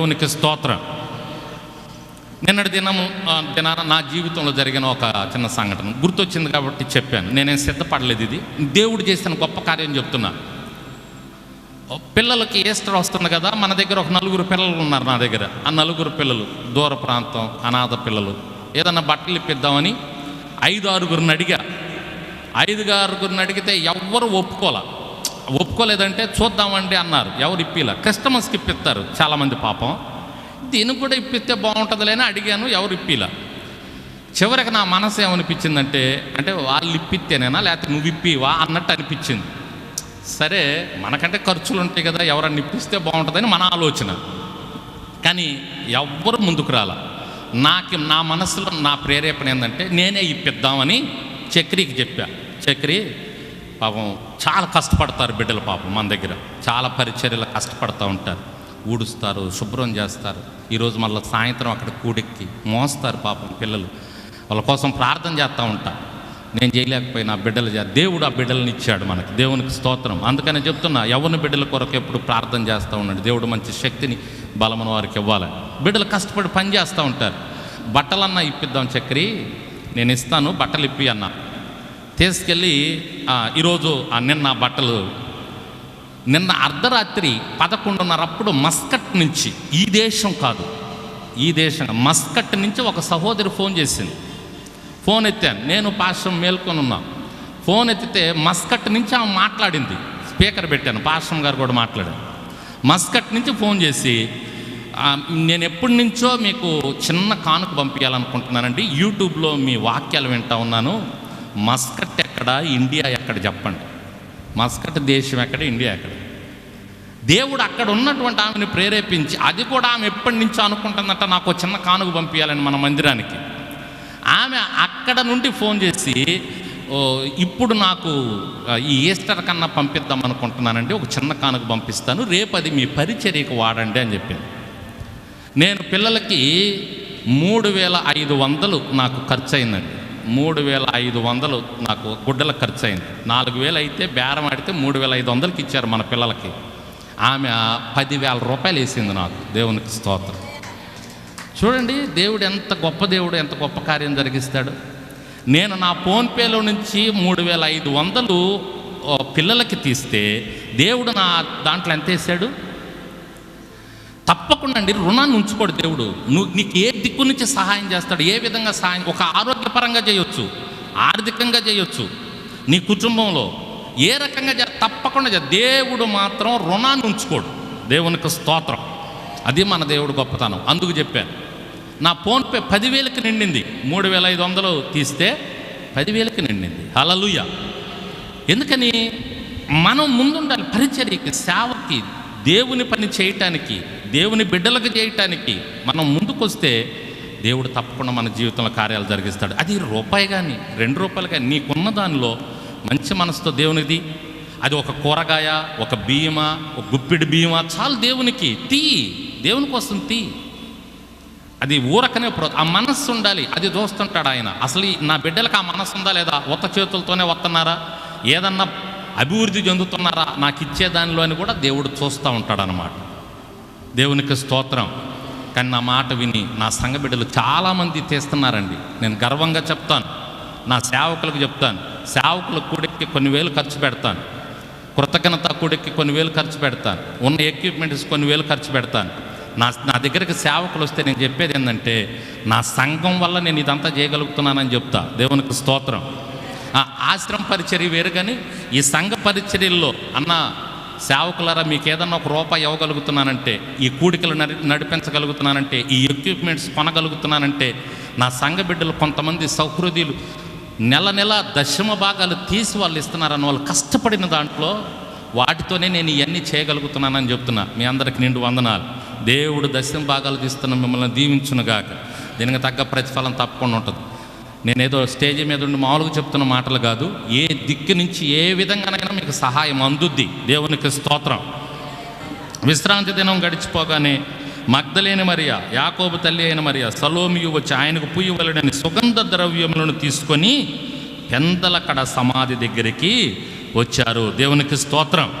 దేవునికి స్తోత్రం. నిన్నటి దినము దినాన నా జీవితంలో జరిగిన ఒక చిన్న సంఘటన. గుర్తొచ్చింది కాబట్టి చెప్పాను. నేనేం సిద్ధపడలేదు ఇది. దేవుడు చేసిన గొప్ప కార్యం చెప్తున్నా. పిల్లలకి ఈస్టర్ వస్తుంది కదా మన దగ్గర ఒక నలుగురు పిల్లలు ఉన్నారు నా దగ్గర. ఆ నలుగురు పిల్లలు దూర ప్రాంతం అనాథ పిల్లలు. ఏదన్నా బట్టలు ఇప్పిద్దామని ఐదు ఆరుగురిని అడిగా. ఐదు అడిగితే ఎవ్వరు ఒప్పుకోలే. ఒప్పుకోలేదంటే చూద్దామండి అన్నారు. ఎవరు ఇప్పిలా? కస్టమర్స్కి ఇప్పిస్తారు చాలామంది పాపం. దీనికి కూడా ఇప్పిస్తే బాగుంటుందిలేని అడిగాను ఎవరు ఇప్పిలా? చివరికి నా మనసు ఏమనిపించిందంటే అంటే వాళ్ళు ఇప్పిస్తేనేనా లేకపోతే నువ్వు ఇప్పివా అన్నట్టు అనిపించింది. సరే మనకంటే ఖర్చులు ఉంటాయి కదా ఎవరన్నా ఇప్పిస్తే బాగుంటుందని మన ఆలోచన. కానీ ఎవ్వరు ముందుకు రాల. నాకు నా మనసులో నా ప్రేరేపణ ఏంటంటే నేనే ఇప్పిద్దామని చక్రికి చెప్పా. చక్రి పాపం చాలా కష్టపడతారు బిడ్డలు పాపం మన దగ్గర. చాలా పరిచర్యలు కష్టపడుతూ ఉంటారు. ఊడుస్తారు శుభ్రం చేస్తారు. ఈరోజు మళ్ళీ సాయంత్రం అక్కడ కూడెక్కి మోస్తారు పాపం పిల్లలు. వాళ్ళ కోసం ప్రార్థన చేస్తూ ఉంటా. నేను చేయలేకపోయినా బిడ్డలు చే- దేవుడు ఆ బిడ్డలను ఇచ్చాడు మనకి. దేవునికి స్తోత్రం. అందుకని చెప్తున్నా ఎవరిని బిడ్డల కొరకు ఎప్పుడు ప్రార్థన చేస్తూ ఉన్నాడు దేవుడు మంచి శక్తిని బలమైన వారికి ఇవ్వాలి. బిడ్డలు కష్టపడి పని చేస్తూ ఉంటారు. బట్టలన్నా ఇప్పిద్దాం చక్రి. నేను ఇస్తాను బట్టలు ఇప్పి అన్నా తీసుకెళ్ళి ఈరోజు నిన్న బట్టలు నిన్న అర్ధరాత్రి పదకొండున్నరప్పుడు మస్కట్ నుంచి ఈ దేశం కాదు ఈ దేశం మస్కట్ నుంచి ఒక సహోదరి ఫోన్ చేసింది. ఫోన్ ఎత్తాను నేను పాశ్రం మేల్కొని ఉన్నా. ఫోన్ ఎత్తితే మస్కట్ నుంచి ఆమె మాట్లాడింది. స్పీకర్ పెట్టాను పాశ్రం గారు కూడా మాట్లాడాను మస్కట్ నుంచి ఫోన్ చేసి నేను ఎప్పటి నుంచో మీకు చిన్న కానుక పంపించాలనుకుంటున్నానండి. యూట్యూబ్లో మీ వాక్యాలు వింటా ఉన్నాను. మస్కట్ ఎక్కడ? ఇండియా ఎక్కడ? చెప్పండి. మస్కట్ దేశం ఎక్కడ? ఇండియా ఎక్కడ? దేవుడు అక్కడ ఉన్నటువంటి ఆమెను ప్రేరేపించి అది కూడా ఆమె ఎప్పటి నుంచో అనుకుంటుందంట నాకు చిన్న కానుక పంపించాలని మన మందిరానికి. ఆమె అక్కడ నుండి ఫోన్ చేసి ఇప్పుడు నాకు ఈ ఈస్టర్ కన్నా పంపిద్దాం అనుకుంటున్నానండి ఒక చిన్న కానుక పంపిస్తాను రేపు అది మీ పరిచర్యకు వాడండి అని చెప్పింది నేను పిల్లలకి మూడు వేల ఐదు వందలు నాకు ఖర్చు అయిందండి మూడు వేల ఐదు వందలు నాకు గుడ్డల ఖర్చు అయింది నాలుగు వేలు అయితే బేరం ఆడితే మూడు వేల ఐదు వందలకి ఇచ్చారు మన పిల్లలకి. ఆమె పదివేల రూపాయలు వేసింది నాకు. దేవునికి స్తోత్రం. చూడండి దేవుడు ఎంత గొప్ప దేవుడు ఎంత గొప్ప కార్యం జరిగిస్తాడు. నేను నా ఫోన్పేలో నుంచి మూడు వేల ఐదు వందలు పిల్లలకి తీస్తే దేవుడు నా దాంట్లో ఎంత వేసాడు తప్పకుండా అండి. రుణాన్ని ఉంచుకోడు దేవుడు. నువ్వు నీకు ఏ దిక్కు నుంచి సహాయం చేస్తాడు ఏ విధంగా సహాయం ఒక ఆరోగ్యపరంగా చేయొచ్చు ఆర్థికంగా చేయొచ్చు నీ కుటుంబంలో ఏ రకంగా తప్పకుండా దేవుడు మాత్రం రుణాన్ని ఉంచుకోడు. దేవునికి స్తోత్రం. అది మన దేవుడు గొప్పతనం. అందుకు చెప్పాను. నా ఫోన్పే పదివేలకు నిండింది. మూడు వేల ఐదు వందలు తీస్తే పదివేలకు నిండింది. హలలుయ ఎందుకని? మనం ముందుండాలి పరిచర్యకి సేవకి దేవుని పని చేయటానికి. దేవుని బిడ్డలకు చేయటానికి మనం ముందుకొస్తే దేవుడు తప్పకుండా మన జీవితంలో కార్యాలు జరిగిస్తాడు. అది రూపాయి కానీ రెండు రూపాయలు కానీ నీకున్న దానిలో మంచి మనసుతో దేవునిది అది ఒక కూరగాయ ఒక బియ్యమా ఒక గుప్పిడి బియ్యమా చాలు దేవునికి తీ దేవుని కోసం తీ. అది ఊరకనే ఆ మనస్సు ఉండాలి. అది చూస్తుంటాడు ఆయన. అసలు ఈ నా బిడ్డలకు ఆ మనస్సు ఉందా లేదా? ఉత్త చేతులతోనే వస్తున్నారా? ఏదన్నా అభివృద్ధి చెందుతున్నారా? నాకు ఇచ్చే దానిలో అని కూడా దేవుడు చూస్తూ ఉంటాడు అనమాట దేవునికి స్తోత్రం. కానీ నా మాట విని నా సంఘ బిడ్డలు చాలామంది తీస్తున్నారండి. నేను గర్వంగా చెప్తాను. నా సేవకులకు చెప్తాను. సేవకులకు కూడెక్కి కొన్ని వేలు ఖర్చు పెడతాను. కృతజ్ఞత కూడెక్కి కొన్ని వేలు ఖర్చు పెడతాను. ఉన్న ఎక్విప్మెంట్స్ కొన్ని వేలు ఖర్చు పెడతాను. నా నా దగ్గరికి సేవకులు వస్తే నేను చెప్పేది ఏంటంటే నా సంఘం వల్ల నేను ఇదంతా చేయగలుగుతున్నానని చెప్తా. దేవునికి స్తోత్రం. ఆ ఆశ్రమ పరిచర్య వేరు కానీ ఈ సంఘ పరిచర్యల్లో అన్న సేవకులారా మీకు ఏదన్నా ఒక రూపాయి ఇవ్వగలుగుతున్నానంటే ఈ కూడికలు నడి నడిపించగలుగుతున్నానంటే ఈ ఎక్విప్మెంట్స్ కొనగలుగుతున్నానంటే నా సంఘ బిడ్డలు కొంతమంది సౌహృదయులు నెల నెల దశమ భాగాలు తీసి వాళ్ళు ఇస్తున్నారని వాళ్ళు కష్టపడిన దాంట్లో వాటితోనే నేను ఇవన్నీ చేయగలుగుతున్నానని చెప్తున్నా. మీ అందరికి నిండు వందనాలు. దేవుడు దశమ భాగాలు తీస్తున్న మిమ్మల్ని దీవించునుగాక. దీనికి తగ్గ ప్రతిఫలం తప్పకుండా ఉంటుంది. నేనేదో స్టేజ్ మీద ఉండి మామూలుగా చెప్తున్న మాటలు కాదు. ఏ దిక్కు నుంచి ఏ విధంగానైనా మీకు సహాయం అందుద్ది. దేవునికి స్తోత్రం. విశ్రాంతి దినం గడిచిపోగానే మగ్ధలేని మరియా యాకోబు తల్లి అయిన మరియా సలోమియు వచ్చి ఆయనకు పుయ్యవలడని సుగంధ ద్రవ్యములను తీసుకొని పెందలకడ సమాధి దగ్గరికి వచ్చారు. దేవునికి స్తోత్రం.